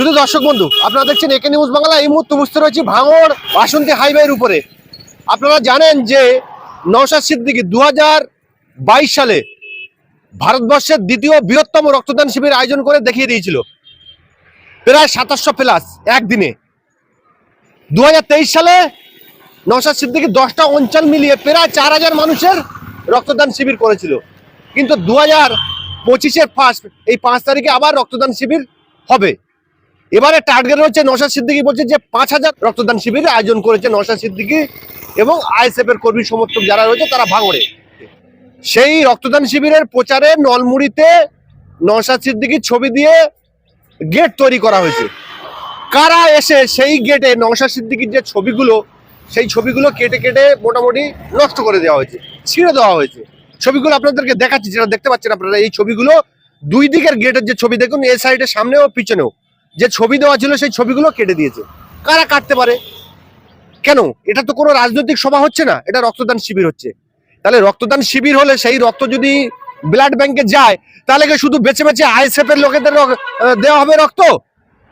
শুধু দর্শক বন্ধু, আপনারা দেখছেন একে নিউজ বাংলা, এই মুহূর্তে বুঝতে রয়েছি ভাঙড় বাসন্তী হাইওয়ের উপরে। আপনারা জানেন যে নওশাদ সিদ্দিকী দু সালে ভারতবর্ষের দ্বিতীয় বৃহত্তম রক্তদান শিবির আয়োজন করে দেখিয়ে দিয়েছিল। প্রায় সাতাশশো প্লাস একদিনে। দু হাজার তেইশ সালে নওশাদ সিদ্দিকী দশটা অঞ্চল মিলিয়ে প্রায় চার হাজার মানুষের রক্তদান শিবির করেছিল। কিন্তু দু হাজার পঁচিশের ফার্স্ট এই পাঁচ তারিখে আবার রক্তদান শিবির হবে। এবারে টার্গেট হচ্ছে নওশাদ সিদ্দিকি বলছে যে পাঁচ হাজার রক্তদান শিবির আয়োজন করেছে নওশাদ সিদ্দিকী এবং আইএসএফ এর কর্মী সমর্থক যারা রয়েছে তারা ভাঙড়ে সেই রক্তদান শিবিরের প্রচারে নলমুড়িতে নওশাদ সিদ্দিকীর ছবি দিয়ে গেট তৈরি করা হয়েছে। কারা এসে সেই গেটে নওশাদ সিদ্দিকীর যে ছবিগুলো, সেই ছবিগুলো কেটে কেটে মোটামুটি নষ্ট করে দেওয়া হয়েছে, ছিঁড়ে দেওয়া হয়েছে। ছবিগুলো আপনাদেরকে দেখাচ্ছি, যেটা দেখতে পাচ্ছেন আপনারা, এই ছবিগুলো দুই দিকের গেটের যে ছবি, দেখুন, এই সাইডের সামনেও, পিছনেও। যে ছবি দেওয়া ছিল সেই ছবিগুলো কেটে দিয়েছে। কারা কাটতে পারে? কেন? এটা তো কোনো রাজনৈতিক সভা হচ্ছে না এটা রক্তদান শিবির হচ্ছে। তাহলে রক্তদান শিবির হলে সেই রক্ত যদি ব্লাড ব্যাংকে যায় তাহলে কি শুধু বেছে বেছে আইএসএফ এর লোকেদের দেওয়া হবে রক্ত?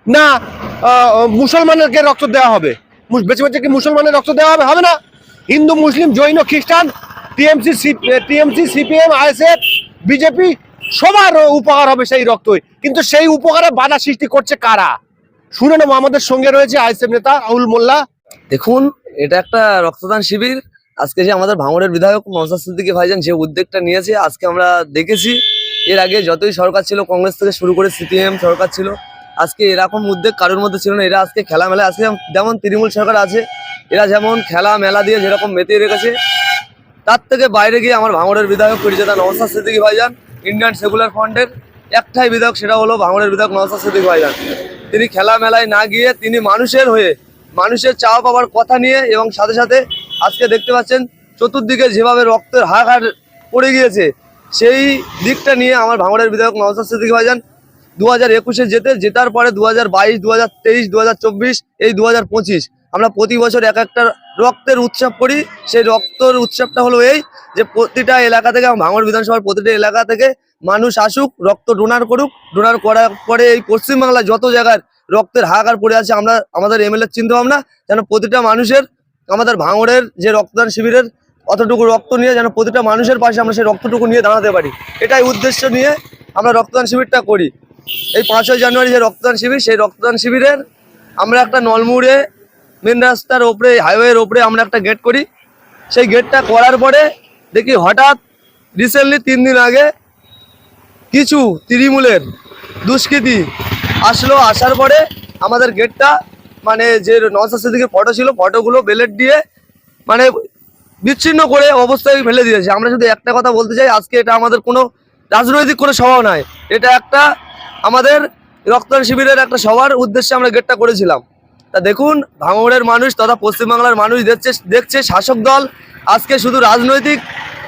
না আহ, মুসলমানেরকে রক্ত দেওয়া হবে। বেছে বেছে কি মুসলমানের রক্ত দেওয়া হবে? হবে না। হিন্দু মুসলিম জৈন খ্রিস্টান TMC TMC CPM ISF BJP সবার উপকার হবে সেই রক্তই। কিন্তু সেই উপকারে বাধা সৃষ্টি করছে কারা? শুনে নেব, আমাদের সঙ্গে রয়েছে আইএসএফ নেতা আউল মোল্লা। দেখুন, এটা একটা রক্তদান শিবির। আজকে যে আমাদের ভাঙড়ের বিধায়ক নওসাদ সিদ্দিকী ভাইজান যে উদ্যোগটা নিয়েছে, আজকে আমরা দেখেছি। এর আগে যতই সরকার ছিল, কংগ্রেস থেকে শুরু করে সিপিএম সরকার ছিল, আজকে এরকম উদ্যোগ কারোর মধ্যে ছিল না। এরা আজকে খেলা মেলা আজকে যেমন তৃণমূল সরকার আছে, এরা যেমন খেলা মেলা দিয়ে যেরকম মেতে রেখেছে, তার থেকে বাইরে গিয়ে আমার ভাঙড়ের বিধায়ক পরিচয় নওসাদ সিদ্দিকী ভাইজান ইন্ডিয়ান সেকুলার ফ্রন্টের একটাই বিধায়ক সেটা হলো ভাঙড়ের বিধায়ক নওসাদ সিদ্দিকী ভাইজান। তিনি খেলা মেলায় না গিয়ে তিনি মানুষের হয়ে মানুষের চাওয়া পাওয়ার কথা নিয়ে এবং সাথে সাথে আজকে দেখতে পাচ্ছেন চতুর্দিকে যেভাবে রক্তের হাহাকার পড়ে গিয়েছে, সেই দিকটা নিয়ে আমার ভাঙড়ের বিধায়ক নওসাদ সিদ্দিকী ভাইজান দু হাজার একুশে যেতে, জেতার পরে দু হাজার বাইশ দু হাজার তেইশ দু হাজার চব্বিশ, এই দু হাজার পঁচিশ। আমরা প্রতি বছর এক একটা রক্তের উৎসব করি। সেই রক্তের উৎসবটা হলো এই যে প্রতিটা এলাকা থেকে ভাঙড় বিধানসভার প্রতিটা এলাকা থেকে মানুষ আসুক, রক্ত ডোনার করুক। ডোনার করার পরে এই পশ্চিমবাংলায় যত জায়গার রক্তের হাহাকার পড়ে আছে, আমরা আমাদের এমএলএ চিন্তা ভাবনা যেন প্রতিটা মানুষের, আমাদের ভাঙড়ের যে রক্তদান শিবিরের অতটুকু রক্ত নিয়ে যেন প্রতিটা মানুষের পাশে আমরা সেই রক্তটুকু নিয়ে দাঁড়াতে পারি। এটাই উদ্দেশ্য নিয়ে আমরা রক্তদান শিবিরটা করি। এই পাঁচই জানুয়ারি যে রক্তদান শিবির, সেই রক্তদান শিবিরের আমরা একটা নলমুড়ে মেন রাস্তার ওপরে হাইওয়ের ওপরে আমরা একটা গেট করি। সেই গেটটা করার পরে দেখি হঠাৎ রিসেন্টলি তিন দিন আগে কিছু তৃণমূলের দুষ্কৃতী আসলো। আসার পরে আমাদের গেটটা মানে যে নওসাদ সিদ্দিকের ফটো ছিল ফটোগুলো বেলেট দিয়ে মানে বিচ্ছিন্ন করে অবস্থায় ফেলে দিয়েছে। আমরা শুধু একটা কথা বলতে চাই, আজকে এটা আমাদের কোনো রাজনৈতিক কোনো সভা নয়। এটা একটা আমাদের রক্তদান শিবিরের একটা সবার উদ্দেশ্যে আমরা গেটটা করেছিলাম। তা দেখুন ভাঙড়ের মানুষ তথা পশ্চিমবাংলার মানুষ দেখছে দেখছে শাসক দল। আজকে শুধু রাজনৈতিক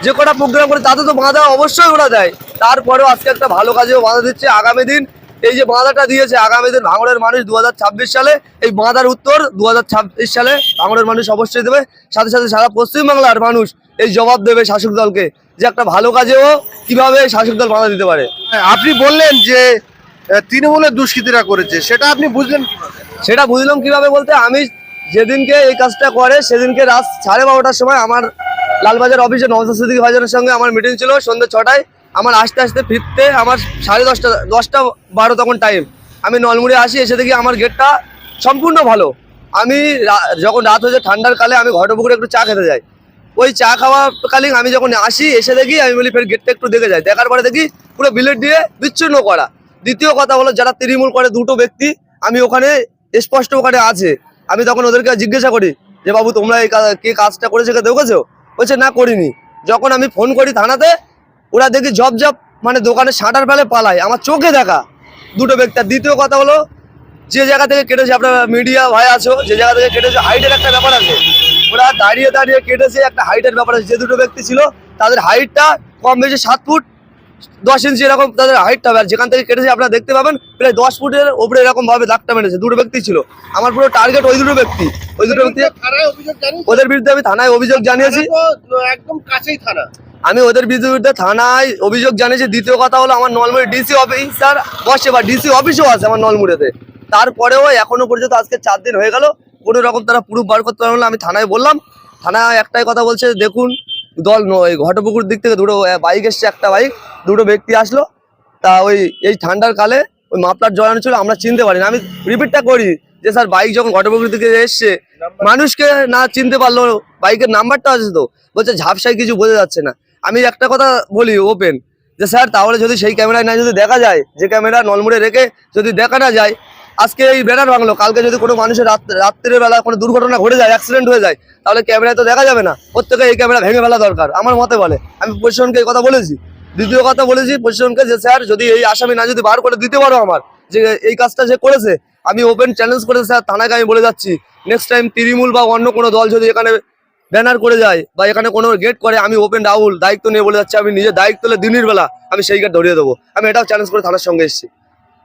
যে কটা প্রোগ্রাম করে তাতে তো বাঁধা অবশ্যই ওরা দেয়। তারপরেও আজকে একটা ভালো কাজেও বাঁধা দিচ্ছে আগামী দিন। এই যে বাঁধাটা দিয়েছে আগামী দিন ভাঙড়ের মানুষ দু হাজার ছাব্বিশ সালে এই বাঁধার উত্তর দু হাজার ছাব্বিশ সালে ভাঙড়ের মানুষ অবশ্যই দেবে। সাথে সাথে সারা পশ্চিমবাংলার মানুষ এই জবাব দেবে শাসক দলকে যে একটা ভালো কাজেও কীভাবে শাসক দল বাঁধা দিতে পারে। হ্যাঁ, আপনি বললেন যে তৃণমূলের দুষ্কৃতীরা করেছে সেটা আপনি বুঝলেন? সেটা বুঝলাম কীভাবে বলতে আমি যেদিনকে এই কাজটা করে, সেদিনকে রাত সাড়ে বারোটার সময় আমার লালবাজার অফিসে নওসাদ সিদ্দিকী সঙ্গে আমার মিটিং ছিল সন্ধ্যে ছটায়। আমার আসতে আসতে ফিরতে আমার সাড়ে দশটা দশটা বারো তখন টাইম আমি নলমুড়ে আসি, এসে দেখি আমার গেটটা সম্পূর্ণ ভালো। আমি যখন রাত হয়েছে ঠান্ডার কালে, আমি ঘটপুকুরে একটু চা খেতে যাই। ওই চা খাওয়া কালীন আমি যখন আসি, এসে দেখি, আমি বলি, ফের গেটটা একটু দেখে যাই। দেখার পরে দেখি, পুরো বিলেট দিয়ে বিচ্ছিন্ন করা। দ্বিতীয় কথা হলো, যারা তৃণমূল করে, দুটো ব্যক্তি, আমি ওখানে স্পষ্ট ওখানে আছে। আমি তখন ওদেরকে জিজ্ঞাসা করি যে, বাবু, তোমরা এই কা- কাজটা করেছে? কে দেখেছ? বলছে, না, করিনি। যখন আমি ফোন করি থানাতে, ওরা দেখি জব জব মানে দোকানে শাটার ফেলে পালায়। আমার চোখে দেখা। দুটো ব্যক্তি। দ্বিতীয় কথা হলো, যে জায়গা থেকে কেটেছে, আপনারা মিডিয়া ভাই আছো, যে জায়গা থেকে কেটেছে হাইটের একটা ব্যাপার আছে। ওরা দাঁড়িয়ে দাঁড়িয়ে কেটেছে, একটা হাইটের ব্যাপার আছে। যে দুটো ব্যক্তি ছিল, তাদের হাইটটা কম বেশি সাত ফুট দশ ইঞ্চি এরকম তাদের হাইটটা হবে আর যেখান থেকে কেটেছে আপনারা দেখতে পাবেন প্রায় দশ ফুটের ওপরে এরকম ভাবে দাগটা মেরেছে দুটো ব্যক্তি ছিল। আমার পুরো টার্গেট ওই দুটো ব্যক্তি ওই দুটো ব্যক্তি ওদের বিরুদ্ধে আমি থানায় অভিযোগ জানিয়েছি। একদম কাছেই থানা। আমি ওদের বিরুদ্ধে থানায় অভিযোগ জানিয়েছি। দ্বিতীয় কথা হলো আমার নলমুড়ি ডিসি অফিসার বসে বা ডিসি অফিসও আছে আমার নলমুড়িতে। তারপরেও এখনও পর্যন্ত আজকে চার দিন হয়ে গেল কোনো রকম তারা প্রুফ বার করতে পারল না। আমি থানায় বললাম থানায় একটাই কথা বলছে দেখুন দল নয় ঘটপুকুর দিক থেকে দুটো বাইক এসছে একটা বাইক দুটো ব্যক্তি আসলো। তা ওই এই ঠান্ডার কালে ওই মাপলার জড়ানো ছিল আমরা চিনতে পারি না আমি রিপিটটা করি যে স্যার বাইক যখন ঘটপুকুর দিকে এসছে মানুষকে না চিনতে পারল বাইকের নাম্বারটা আছে তো বলছে ঝাপসায় কিছু বোঝা যাচ্ছে না। আমি একটা কথা বলি ওপেন যে স্যার তাহলে যদি সেই ক্যামেরায় না যদি দেখা যায় যে ক্যামেরা নলমুড়ে রেখে যদি দেখা না যায় আজকে এই ব্যানার ভাঙলো। কালকে যদি কোনো মানুষের রাত রাত্রের বেলা কোনো দুর্ঘটনা ঘটে যায় অ্যাক্সিডেন্ট হয়ে যায়, তাহলে ক্যামেরায় তো দেখা যাবে না। প্রত্যেকে এই ক্যামেরা ভেঙে ফেলা দরকার। আমার মতে বলে। আমি প্রশাসনকে এই কথা বলেছি। দ্বিতীয় কথা বলেছি প্রশাসনকে যে, স্যার, যদি এই আসামি না যদি বার করে দিতে পারো আমার, যে এই কাজটা যে করেছে, আমি ওপেন চ্যালেঞ্জ করে স্যার, থানাকে আমি বলে যাচ্ছি। নেক্সট টাইম তৃণমূল বা অন্য কোনো দল যদি এখানে ব্যানার করে যায় বা এখানে কোনো গেট করে, আমি ওপেন রাহুল, দায়িত্ব নিয়ে বলে যাচ্ছি। আমি নিজের দায়িত্ব দিনের বেলা আমি সেই গেট ধরিয়ে দেবো। আমি এটাও চ্যালেঞ্জ করে থানার সঙ্গে এসেছি।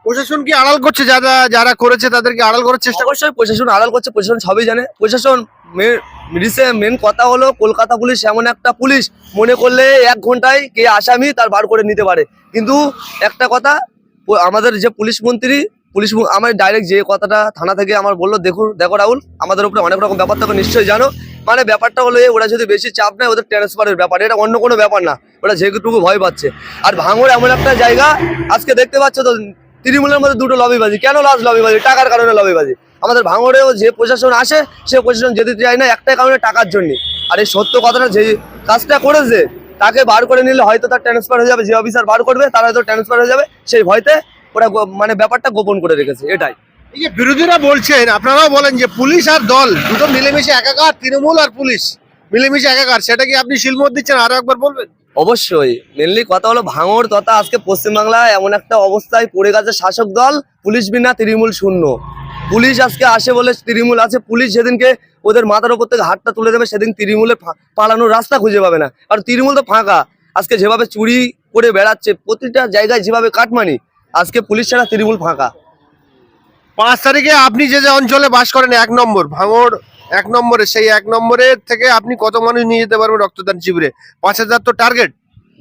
প্রশাসন কি আড়াল করছে? যারা যারা করেছে তাদেরকে আড়াল করার চেষ্টা অবশ্যই প্রশাসন আড়াল করছে, প্রশাসন সবই জানে। প্রশাসন মেন কথা হলো, কলকাতা পুলিশ এমন একটা পুলিশ মনে করলে এক ঘন্টায় কে আসামি তার বার করে নিতে পারে। কিন্তু একটা কথা আমাদের যে পুলিশ মন্ত্রী পুলিশ আমার ডাইরেক্ট যে কথাটা থানা থেকে আমার বলল দেখুন দেখো রাহুল, আমাদের উপরে অনেক রকম ব্যাপার থাকে, নিশ্চয়ই জানো। মানে ব্যাপারটা হলো ওরা যদি বেশি চাপ নেয়, ওদের ট্রান্সফারের ব্যাপার, এটা অন্য কোনো ব্যাপার না। ওরা যেটুকু ভয় পাচ্ছে। আর ভাঙড় এমন একটা জায়গা, আজকে দেখতে পাচ্ছ তো তৃণমূলের মধ্যে দুটো লবিবাজি। কেন লাস্ট লবিবাজি? টাকার কারণে লবিবাজি। আমাদের ভাঙড়েও যে প্রশাসন আসে, সে প্রশাসন যেতে চায় না, একটাই কারণে টাকার জন্য। আর এই সত্য কথাটা যে কাজটা করেছে, তাকে বার করে নিলে হয়তো তার ট্রান্সফার হয়ে যাবে, যে অফিসার বার করবে, তার হয়তো ট্রান্সফার হয়ে যাবে, সেই ভয়তে ওরা মানে ব্যাপারটা গোপন করে রেখেছে, এটাই। এই যে বিরোধীরা বলছেন, আপনারাও বলেন যে পুলিশ আর দল, দুটো মিলেমিশে একাকার, তৃণমূল আর পুলিশ। মিলেমিশে একাকার, সেটা কি আপনি শিলমত দিচ্ছেন, আরও একবার বলবেন? অবশ্যই। মেনলি কথা হলো ভাঙড় তথা আজকে পশ্চিমবাংলায় এমন একটা অবস্থায় পড়ে গেছে শাসক দল, পুলিশ বিনা তৃণমূল শূন্য। পুলিশ আজকে আসে বলে তৃণমূল আছে, পুলিশ যেদিনকে ওদের মাথার উপর থেকে হাতটা তুলে দেবে, সেদিন তৃণমূলের ফা- পালানোর রাস্তা খুঁজে পাবে না। আর তৃণমূল তো ফাঁকা। আজকে যেভাবে চুরি করে বেড়াচ্ছে, প্রতিটা জায়গায় যেভাবে কাটমানি, আজকে পুলিশ ছাড়া তৃণমূল ফাঁকা। পাঁচ তারিখে আপনি যে যে অঞ্চলে বাস করেন, এক নম্বর, ভাঙড় এক নম্বরে, সেই এক নম্বরের থেকে আপনি কত মানুষ নিয়ে যেতে পারবেন রক্তদান শিবিরে? পাঁচ হাজার তো টার্গেট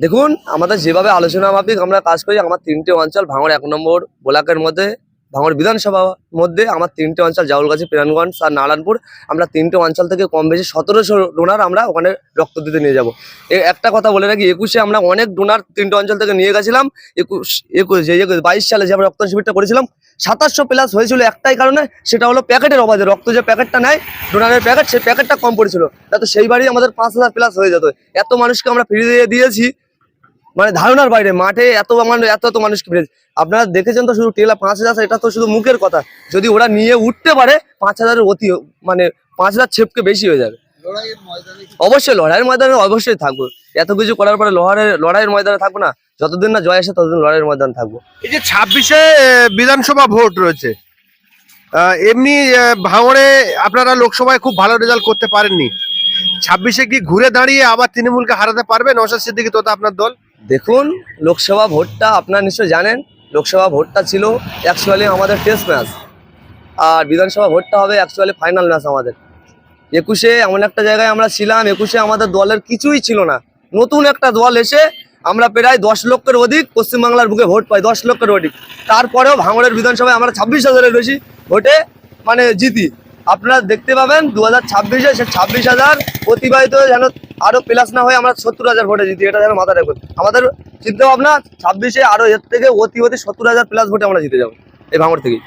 দেখুন, আমাদের যেভাবে আলোচনা মাফিক আমরা কাজ করি, আমার তিনটে অঞ্চল ভাঙড় এক নম্বর, ব্লকের মধ্যে ভাঙড় বিধানসভার মধ্যে আমার তিনটে অঞ্চল, জাউলগাছি পিরানগঞ্জ আর নারায়ণপুর, আমরা তিনটে অঞ্চল থেকে কম বেশি সতেরোশো ডোনার আমরা ওখানে রক্ত দিতে নিয়ে যাব। একটা কথা বলে রাখি, একুশে আমরা অনেক ডোনার তিনটে অঞ্চল থেকে নিয়ে গেছিলাম। একুশ একুশ বাইশ সালে যে আমরা রক্ত শিবিরটা করেছিলাম, সাতাশশো প্লাস হয়েছিল একটাই কারণে, সেটা হলো প্যাকেটের অবাধে রক্ত যে প্যাকেটটা নেয়, ডোনারের প্যাকেট, সেই প্যাকেটটা কম পড়েছিল। তাতে সেইবারই আমাদের পাঁচ হাজার প্লাস হয়ে যেত। এত মানুষকে আমরা ফিরিয়ে দিয়েছি মানে ধারণার বাইরে মাঠে এত মানে এত এত মানুষকে ফিরে আপনারা দেখেছেন তো শুধু টেলা পাঁচ হাজার এটা তো শুধু মুখের কথা। যদি ওরা নিয়ে উঠতে পারে পাঁচ হাজারের অতি মানে পাঁচ হাজার ছেপকে বেশি হয়ে যাবে। অবশ্যই লড়াইয়ের ময়দানে অবশ্যই থাকব। এত কিছু করার পরে লড়াইয়ের লড়াইয়ের ময়দানে থাকব না। যতদিন না জয় আসে ততদিন লড়াইয়ের ময়দানে থাকব। এই যে ছাব্বিশে বিধানসভা ভোট রয়েছে এমনি ভাঙড়ে আপনারা লোকসভায় খুব ভালো রেজাল্ট করতে পারেননি। ছাব্বিশে কি ঘুরে দাঁড়িয়ে আবার তৃণমূলকে হারাতে পারবে নশাদ সিদ্দিকি তোতা আপনার দল? দেখুন, লোকসভা ভোটটা আপনারা নিশ্চয় জানেন, লোকসভা ভোটটা ছিল অ্যাকচুয়ালি আমাদের টেস্ট ম্যাচ আর বিধানসভা ভোটটা হবে অ্যাকচুয়ালি ফাইনাল ম্যাচ আমাদের। একুশে এমন একটা জায়গায় আমরা ছিলাম, একুশে আমাদের দলের কিছুই ছিল না। নতুন একটা দল এসে আমরা প্রায় দশ লক্ষের অধিক পশ্চিমবাংলার বুকে ভোট পাই, দশ লক্ষের অধিক। তারপরেও ভাঙড়ের বিধানসভায় আমরা ছাব্বিশ হাজারের বেশি ভোটে মানে জিতি। আপনারা দেখতে পাবেন দু হাজার ছাব্বিশে সে ছাব্বিশ হাজার অতিবাহিত যেন আরও প্লাস না হয়ে আমরা সত্তর হাজার ভোটে জিতি, এটা যেন মাথায় রাখবেন। আমাদের চিন্তা ভাবনা ছাব্বিশে আরও এর থেকে অতি অতি সত্তর হাজার প্লাস ভোটে আমরা জিতে যাব, এই ভাঙড় থেকে